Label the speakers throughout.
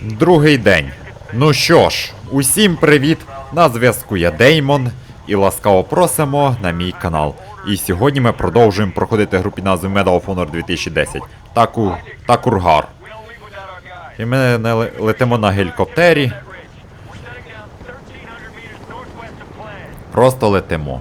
Speaker 1: Другий день. Ну що ж, усім привіт! На зв'язку я Деймон і ласкаво просимо на мій канал. І сьогодні ми продовжуємо проходити групі назви Medal of Honor 2010 Таку... Такургар. І ми летимо на гелікоптері. Просто летимо.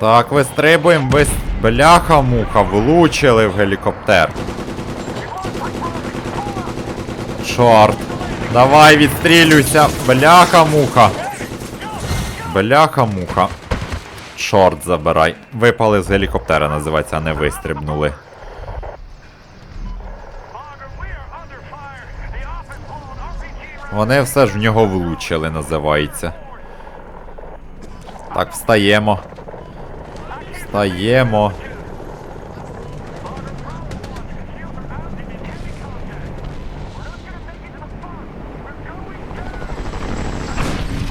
Speaker 1: Так, вистрибуємо, вис... Бляха-муха, влучили в гелікоптер. Чорт. Давай відстрілюйся. Бляха-муха. Бляха-муха. Чорт забирай. Випали з гелікоптера, називається, а не вистрибнули. Вони все ж в нього влучили, називається. Так, встаємо. Встаємо.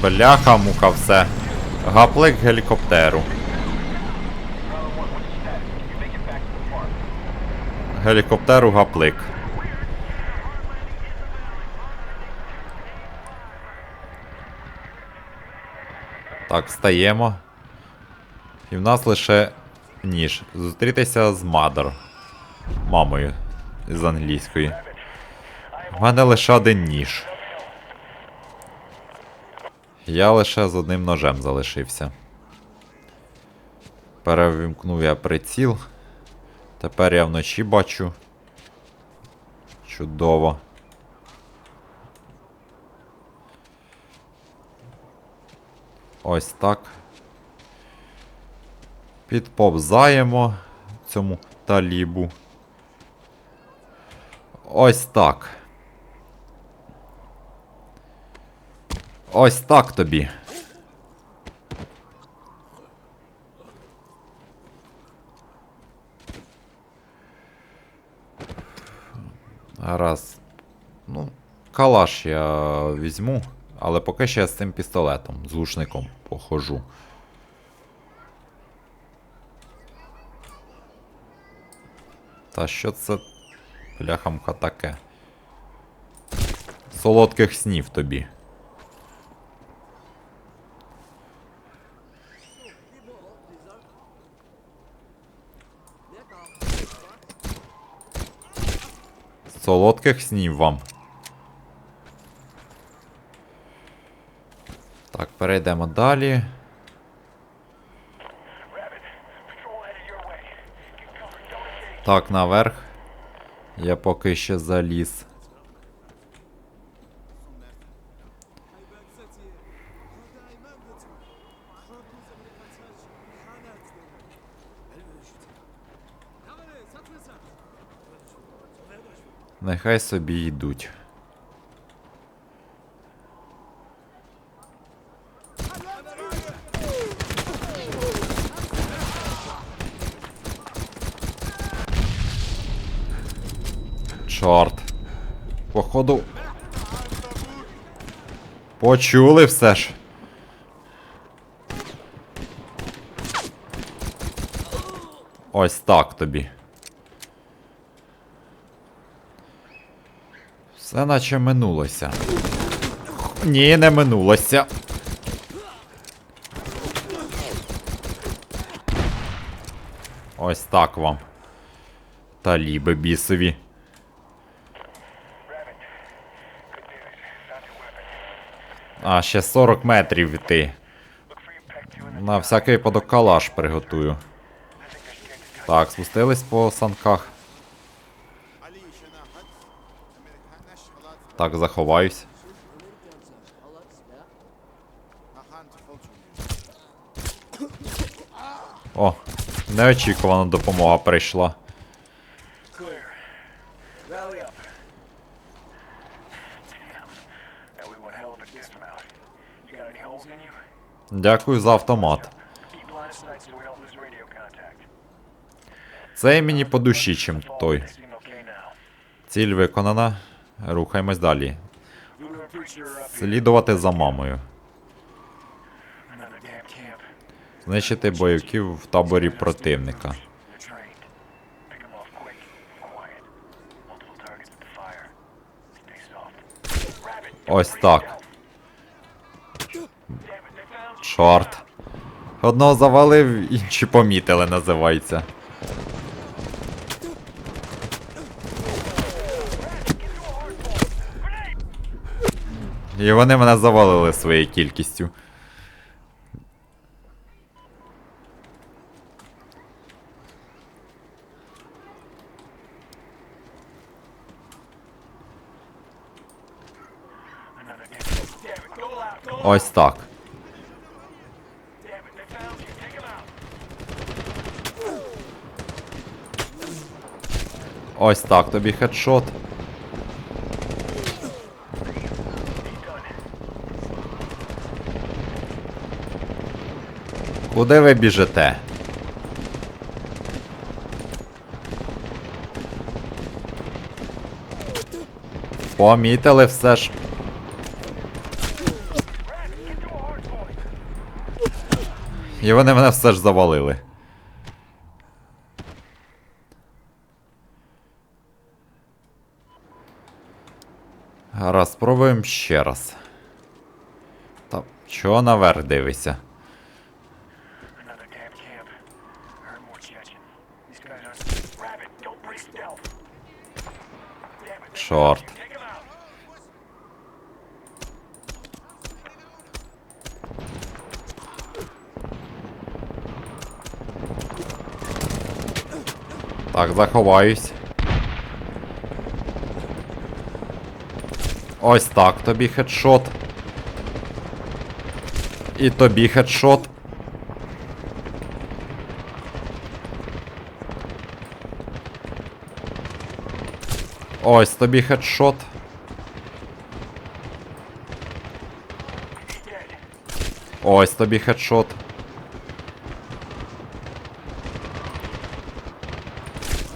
Speaker 1: Бляха, муха, все. Гаплик гелікоптеру. Гелікоптеру гаплик. Так, встаємо. І в нас лише ніж. Зустрітися з Мадер. Мамою з англійської. У мене лише один ніж. Я лише з одним ножем залишився. Перевімкнув я приціл. Тепер я вночі бачу. Чудово. Ось так. Підповзаємо цьому талібу. Ось так. Ось так тобі. Раз. Ну, калаш я візьму, але поки що я з цим пістолетом, з глушником похожу. Та що це бляхамка таке? Солодких снів тобі. Солодких снів вам. Так, перейдемо далі. Так, наверх. Я поки ще заліз. Нехай собі йдуть. Чорт. Походу. Почули все ж. Ось так тобі. Все наче минулося. Ні, не минулося. Ось так вам. Таліби бісові. А, ще 40 метрів йти. На всякий випадок калаш приготую. Так, спустились по санках. Так, заховаюсь. О, неочікувана допомога прийшла. Дякую за автомат. Цей мені по душі, чим той. Ціль виконана. Рухаємось далі. Слідувати за мамою. Знищити бойовиків в таборі противника.
Speaker 2: They're trained.
Speaker 1: Чорт. Одного завалив, інші помітили, називається. І вони мене завалили своєю кількістю.
Speaker 2: Another damn Damn it, go out, go out.
Speaker 1: Ось так.
Speaker 2: Damn it, they found you. Take them out.
Speaker 1: Ось так тобі хедшот. Куди ви біжите? Помітили все ж. І вони мене все ж завалили. Гаразд, спробуємо ще раз. Та чого наверх дивишся?
Speaker 2: Another damn camp.
Speaker 1: Ось так тобі хедшот. І тобі хедшот. Ось тобі хедшот. Ось тобі хедшот.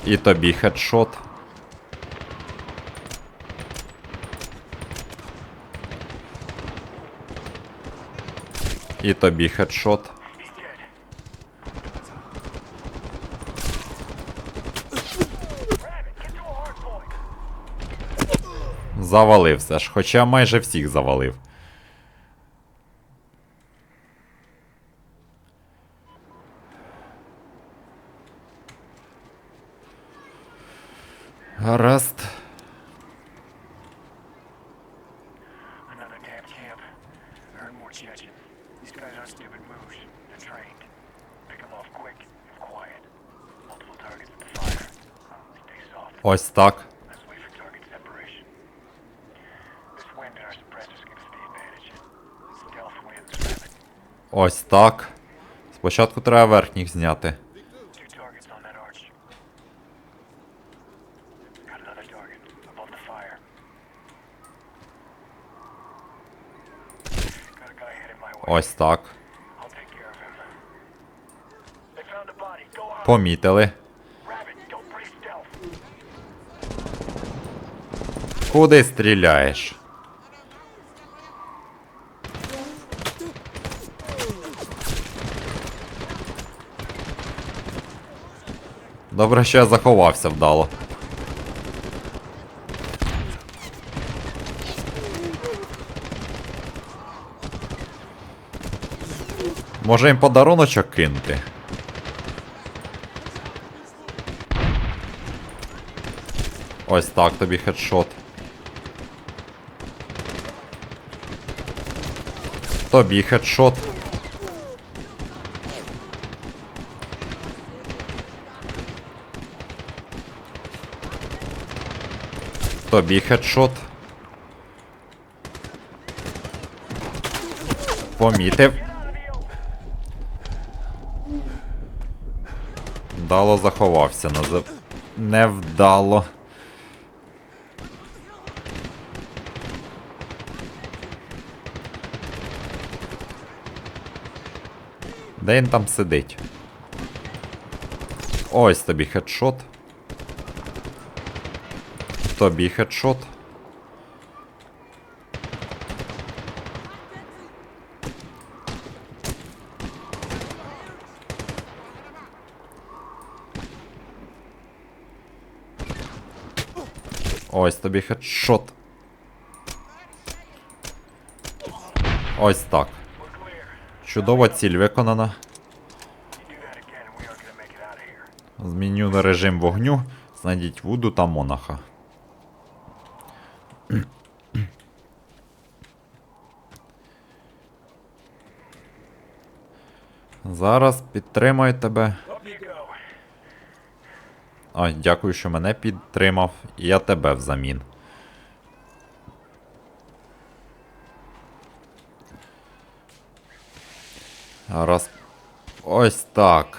Speaker 1: І тобі хедшот. І тобі хедшот. Завалив все ж, хоча майже всіх завалив. Гаразд.
Speaker 2: Wins, rabbit.
Speaker 1: Ось так. Спочатку треба верхніх зняти.
Speaker 2: Two targets on that arch. Got another target above the fire. Got a guy headed my way.
Speaker 1: Ось так.
Speaker 2: I'll take care of him. They found a body. Go on.
Speaker 1: Помітили.
Speaker 2: Rabbit, don't break stealth.
Speaker 1: Куди стріляєш? Добре, що я заховався вдало. Може їм подаруночок кинути? Ось так тобі хедшот. Тобі хедшот. Тобі хедшот. Помітив. Вдало заховався, назив. Невдало. Де він там сидить? Ось тобі хедшот. Тобі хедшот. Ось тобі хедшот. Ось так. Чудова ціль виконана. Зміню на режим вогню. Знайдіть Вуду та Монаха. Зараз підтримаю тебе. Ой, дякую, що мене підтримав. І я тебе взамін. Раз. Ось так.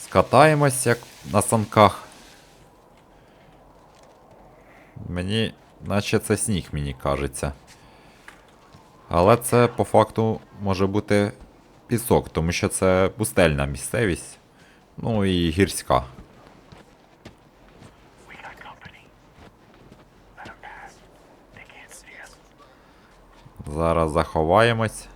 Speaker 1: Скатаємось, як на санках. Мені. Наче це сніг, мені кажеться. Але це по факту може бути пісок, тому що це пустельна місцевість. Ну і гірська.
Speaker 2: We got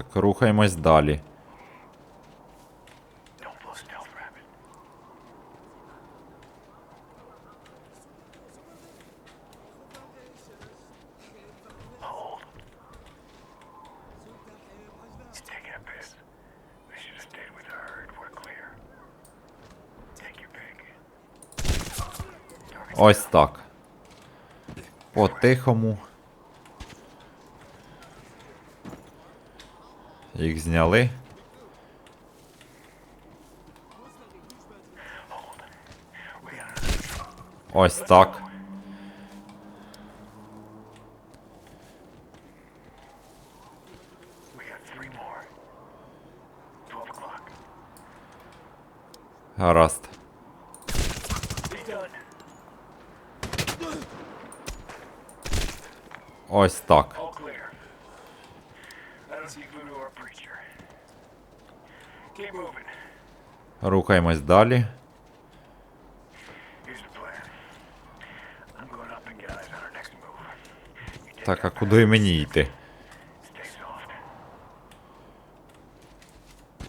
Speaker 2: pick. Target's
Speaker 1: Ось так. По-тихому. Їх зняли. Ось так. Гаразд. Ось так.
Speaker 2: You take
Speaker 1: Так, а куди мені йти?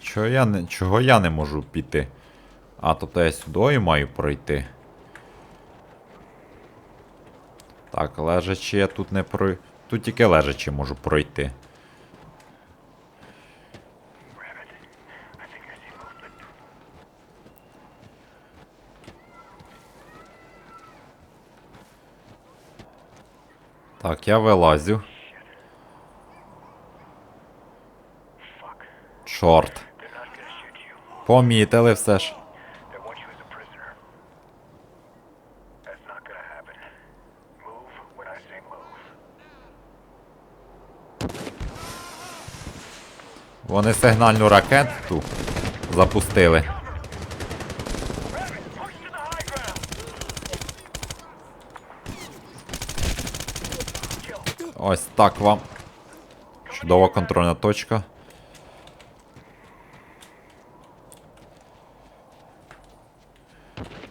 Speaker 1: Чого я не, чого я не можу піти? А, тобто я сюди маю пройти. Так, лежачи я тут не прой... Тут тільки лежачи можу пройти.
Speaker 2: Rabbit. I think I see movement.
Speaker 1: Так, я вилазю.
Speaker 2: Fuck.
Speaker 1: Чорт. Помітили все ж. Вони сигнальну ракету запустили. Ось так вам. Чудова контрольна точка.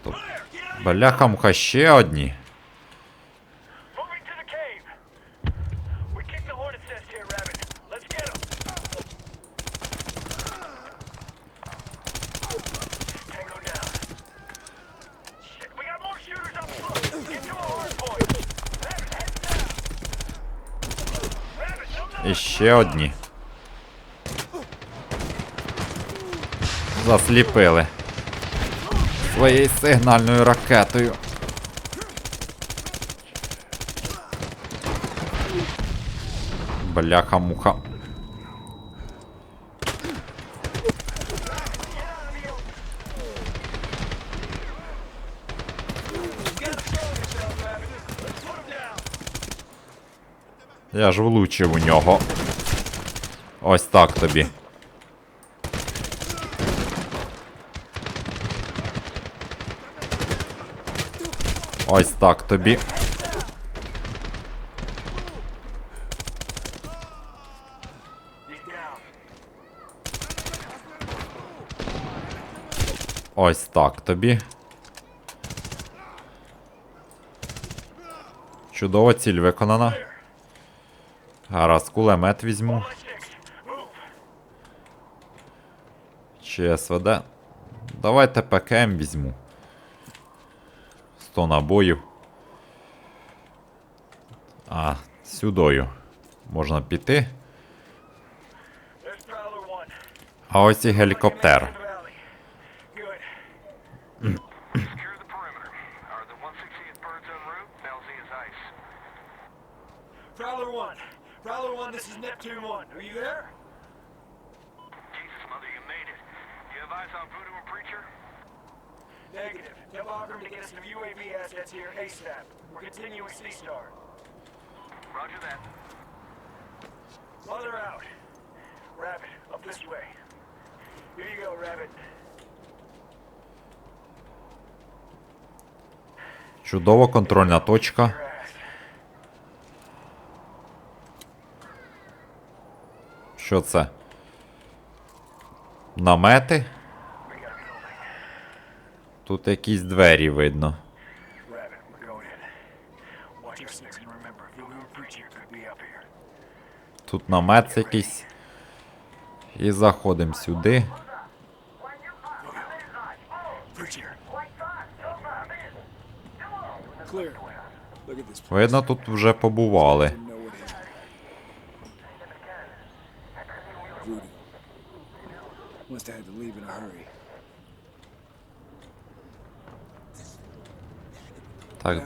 Speaker 1: Тут Бляха-муха ще одні. І ще одні. Засліпили. Своєю сигнальною ракетою. Бляха-муха. Я ж влучив у нього. Ось так тобі. Ось так тобі. Ось так тобі. Чудова ціль виконана. Гаразд, кулемет візьму. Чи СВД. Давайте ПКМ візьму. 100 набоїв. А, сюдою. Можна піти. А ось і гелікоптер.
Speaker 2: Negative. Tell Auburn to get us some UAV assets here ASAP. We're continuing C-Star.
Speaker 3: Roger that.
Speaker 2: Mother out. Rabbit, up this way. Here you go, Rabbit.
Speaker 1: Чудова контрольна точка. Що це? Намети?
Speaker 2: Could be up here.
Speaker 1: Тут намет якийсь. І заходимо сюди. Видно, тут вже побували. Так,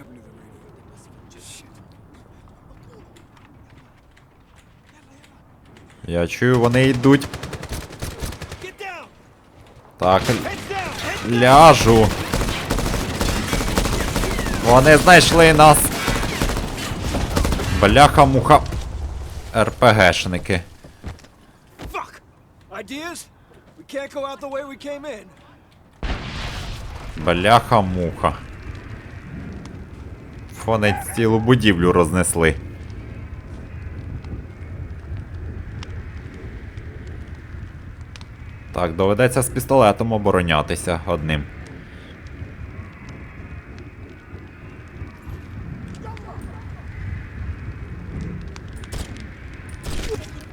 Speaker 1: я чую, вони йдуть. Так, ляжу. Вони знайшли нас. Бляха-муха. РПГшники.
Speaker 4: Fuck! Ideas? We can't go out the way we came in.
Speaker 1: Бляха-муха. Вони цілу будівлю рознесли. Так, доведеться з пістолетом оборонятися одним.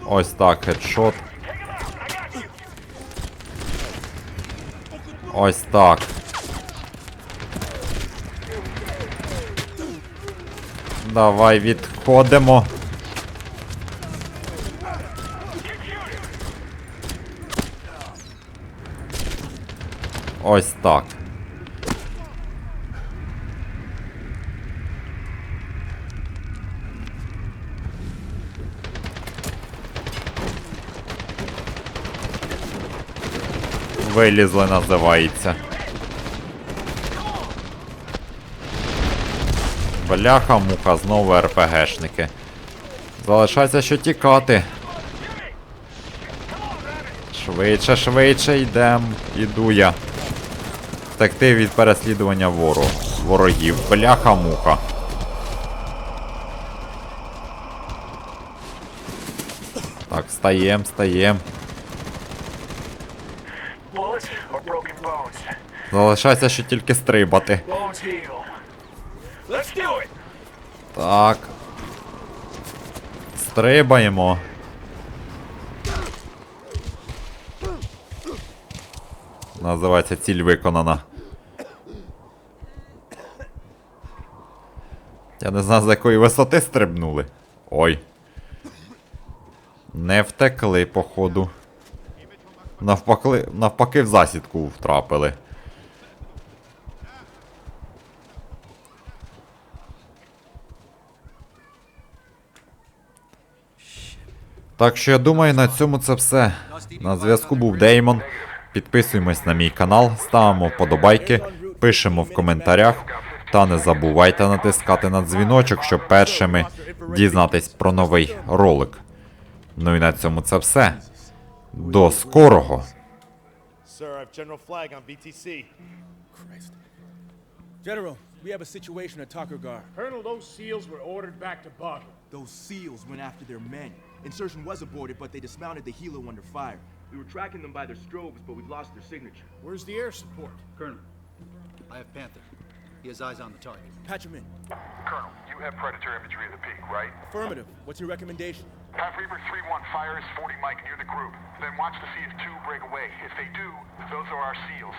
Speaker 1: Ось так, хедшот. Ось так. Давай відходимо. Ось так. Вилізли, називається. Бляха, муха, знову РПГшники. Залишається що тікати. Швидше, швидше йдем. Іду я. Втекти від переслідування вору. Ворогів. Бляха, муха. Так, встаєм, встаєм. Залишається що тільки стрибати. Так. Стрибаємо. Називається ціль виконана. Я не знаю, з якої висоти стрибнули. Ой. Не втекли, походу. Навпаки, навпаки в засідку втрапили. Так що я думаю, на цьому це все. На зв'язку був Деймон. Підписуємось на мій канал, ставимо вподобайки, пишемо в коментарях. Та не забувайте натискати на дзвіночок, щоб першими дізнатись про новий ролик. Ну і на цьому це все. До скорого!
Speaker 5: Sir, I have General Flag on BTC.
Speaker 2: Christ. General, we have a situation at Takurgar.
Speaker 6: Colonel, those SEALs were ordered back to Bagram.
Speaker 7: Those SEALs went after their men. Insertion was aborted, but they dismounted the helo under fire. We were tracking them by their strobes, but we've lost their signature.
Speaker 6: Where's the air support?
Speaker 8: Colonel, I have Panther. He has eyes on the target.
Speaker 2: Patch him in.
Speaker 3: Colonel, you have Predator imagery of the peak, right?
Speaker 2: Affirmative. What's your recommendation?
Speaker 3: Have Reaper 3-1 fires 40 Mike near the group. Then watch to see if two break away. If they do, those are our SEALs.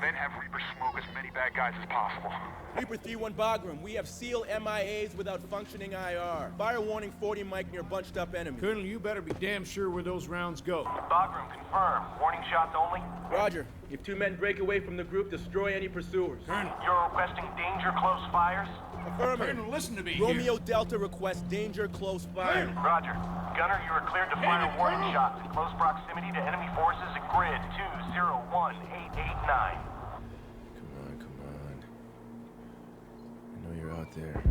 Speaker 3: Then have Reaper smoke as many bad guys as possible.
Speaker 2: Reaper 3-1 Bagram, we have SEAL MIAs without functioning IR. Fire warning 40 Mike near bunched up enemy.
Speaker 6: Colonel, you better be damn sure where those rounds go.
Speaker 9: Bagram, confirmed. Warning shots only.
Speaker 2: Roger.
Speaker 7: If two men break away from the group, destroy any pursuers. Colonel.
Speaker 9: You're requesting danger close fires?
Speaker 2: Affirmative.
Speaker 6: Colonel, listen to me
Speaker 2: Romeo Delta requests danger close fire.
Speaker 9: Roger. Gunner, you are cleared to fire warning shots in close proximity to enemy forces at grid 201889.
Speaker 2: Come on, come on. I know you're out there.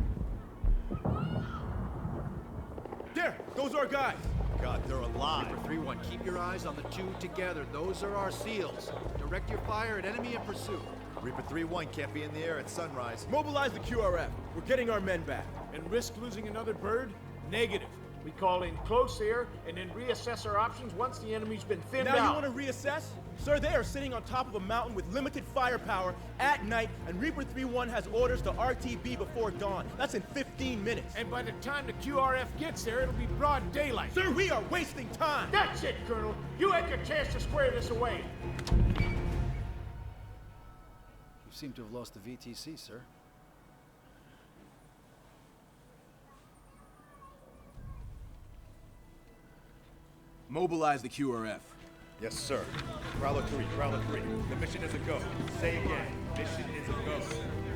Speaker 2: There! Those are our guys!
Speaker 5: God, they're alive.
Speaker 8: Reaper 3-1, keep your eyes on the two together. Those are our SEALs. Direct your fire at enemy in pursuit.
Speaker 5: Reaper 3-1 can't be in the air at sunrise.
Speaker 2: Mobilize the QRF. We're getting our men back.
Speaker 6: And risk losing another bird? Negative. We call in close air and then reassess our options once the enemy's been thinned
Speaker 2: Now you want to reassess? Sir, they are sitting on top of a mountain with limited firepower at night, and Reaper 3-1 has orders to RTB before dawn. That's in 15 minutes.
Speaker 6: And by the time the QRF gets there, it'll be broad daylight.
Speaker 2: Sir, we are wasting time!
Speaker 6: That's it, Colonel. You had your chance to square this away.
Speaker 8: You seem to have lost the VTC, sir.
Speaker 7: Mobilize the QRF.
Speaker 5: Yes, sir. Prowler 3, Prowler 3. The mission is a go. Say again. Mission is a go.